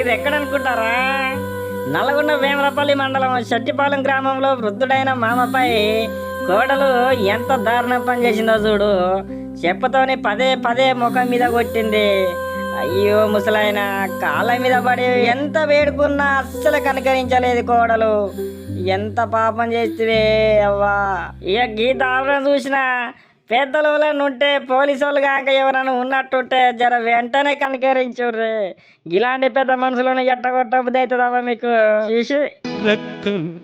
ఇది ఎక్కడ అనుకుంటారా నల్గొండ వేమరపల్లి మండలం శెట్టిపాలెం గ్రామంలో వృద్ధుడైన మామపై కోడలు ఎంత దారుణం పని చేసిందో చూడు. చెప్పుతోని పదే పదే ముఖం మీద కొట్టింది. అయ్యో ముసలాయన కాళ్ళ మీద పడి ఎంత వేడుకున్నా అస్సలు కనికరించలేదు కోడలు. ఎంత పాపం చేస్తే అవ్వా. ఇక గీత ఆవిడ చూసినా పెద్దలు ఉంటే పోలీసు వాళ్ళు కాక ఎవరైనా ఉన్నట్టుంటే జర వెంటనే కనికరించుర్రి. ఇలాంటి పెద్ద మనుషులను ఎట్టగొట్టబుద్ది అవుతుందమ్మా మీకు? చూసి. రక్తం